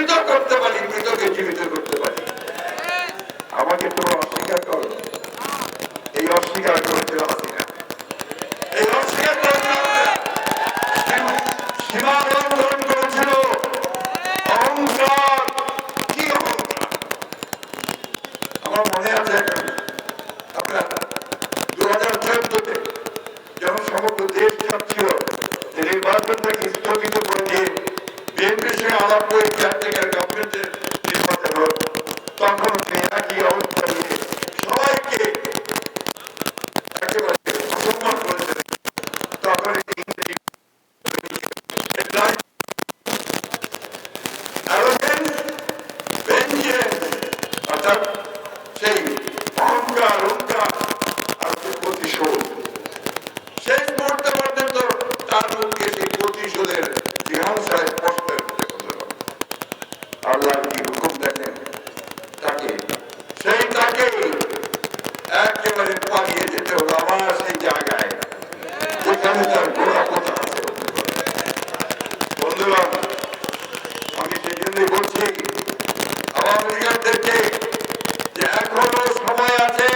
জীবিত করতে পারি মৃতকে জীবিত করতে পারি। আমাকে তোমরা অস্বীকার করো। এই অস্বীকার করেছিল হাসিনা এই অস্বীকার করেছিল সীমা লঙ্ঘন করেছিল। অহংকার। কি অহংকার? আমার মনে আছে আপনার দু হাজার চোদ্দতে যখন সমগ্র দেশ চাচ্ছিল নির্বাচনটাকে স্থগিত করে দিয়ে বিএনপির সঙ্গে আলাপ করে কেয়ারটেকার গভর্নমেন্টের নির্বাচন হোক তখন একই অবস্থা নিয়ে সবাইকে একেবারে সেই অহংকার অহংকার আর সেই প্রতিশোধ শেষ মুহূর্তে পর্যন্ত তার মুখে সেই প্রতিশোধের জিহাংসায় স্পষ্ট আল্লাহ কি হুকুম দেখেন তাকে সেই তাকে একেবারে পালিয়ে যেতে হলো আমার সেই জায়গায় যেখানে তার গোড়া কোথা আছে বন্ধুরা আমি সেই জন্যই বলছি আওয়ামী লীগারদেরকে যে এখনও সময় আছে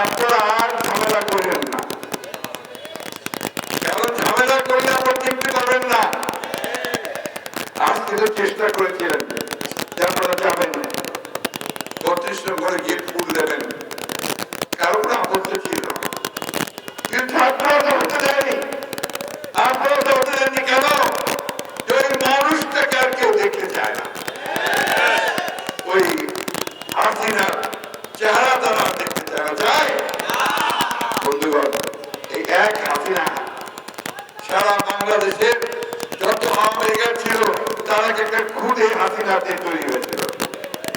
আপনারা আর ঝামেলা করেন না কারণ ঝামেলা করলে আপনার টিকতে পারবেন না আজ কিন্তু চেষ্টা করেছিলেন যে আপনারা যাবেন বত্রিশ নম্বরে গিয়ে ফুল দেবেন কারও কোনো আপত্তি ছিল না। কিন্তু আপনারা তো হতে দেয়নি আপনারা তো হতে দেননি কেন যে ওই মানুষটাকে আর কেউ দেখতে চায় না ওই হাসিনার চেহারা তারা দেখতে চায় না চায় বন্ধুগণ এই এক হাসিনা সারা বাংলাদেশের যত আমেরিকা ছিল তারা কিন্তু খুদে হাসিনাতে তৈরি হয়েছিল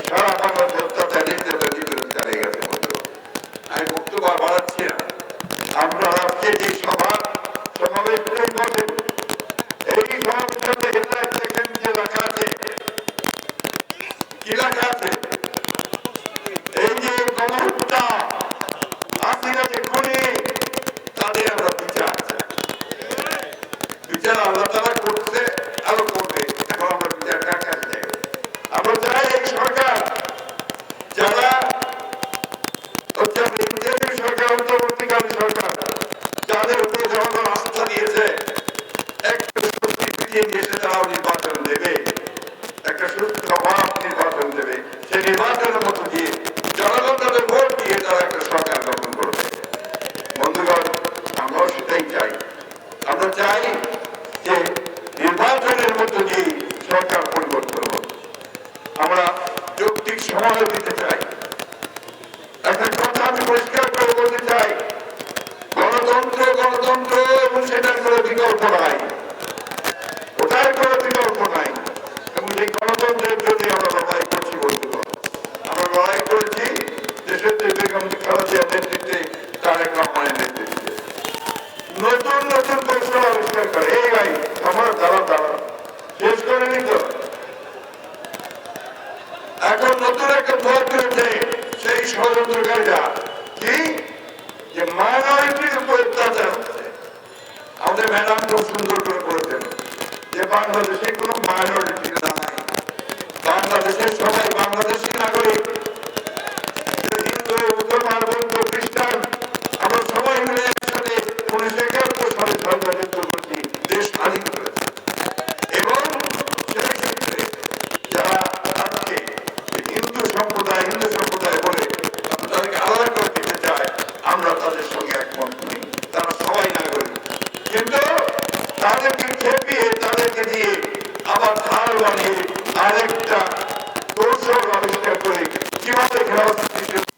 সারা বাংলাদেশ অত্যাচার নির্যাতন নিপীড়ন চালিয়ে গেছে বন্ধুগণ। আমি বক্তব্য আর বাড়াচ্ছি না আপনারা আজকে যে সভা সমাবেশ করেন এই সমাবেশটাতে হেডলাইন দেখেন যে লেখা আছে কি লেখা আছে এই যে গণহত্যা হাসিনা যে খুনি তাদের আমরা বিচার চাই। বিচার আল্লাহ তারা করছে আরও করবে এখন আমরা বিচার কাছে? আমরা চাই এই সরকার, যারা সরকার, অন্তর্বর্তীকালীন সরকার, যাদের উপরে জনগণ আস্থা একটা শক্তি ফিরিয়ে নির্বাচন দেবে একটা সুস্থ অভাব নির্বাচন দেবে সেই নির্বাচনের মধ্য দিয়ে জনগণ তাদের ভোট দিয়ে তারা একটা সরকার গঠন করবে বন্ধুগণ আমরাও সেটাই চাই আমরা চাই যে নির্বাচনের মধ্য দিয়ে সরকার পরিবর্তন হোক আমরা যৌক্তিক সময় দিতে চাই একটা কথা আমি পরিষ্কার করে বলতে চাই গণতন্ত্র গণতন্ত্র সেটার কোনো বিকল্প নাই। ওটার কোনো বিকল্প নাই। এবং সেই গণতন্ত্রের জন্য আমরা লড়াই করছি পারব আমরা লড়াই করেছি দেশের যে বেগম খালেদা নেতৃত্বে তারেক রহমানের নেতৃত্বে। নতুন নতুন কৌশল আবিষ্কার করে। এই ভাই, আমার দাঁড়া দাঁড়া শেষ করে নিত এখন নতুন একটা ভয় করেছে সেই ষড়যন্ত্রকারীরা। কি? যে মাইনরিটির উপর অত্যাচার আমাদের ম্যাডাম খুব সুন্দর করে বলেছেন যে বাংলাদেশে কোনো মাইনরিটি নাই। বাংলাদেশের সবাই বাংলাদেশি বানিয়ে আরেকটা কৌশল আবিষ্কার করে কীভাবে খেলা সৃষ্টি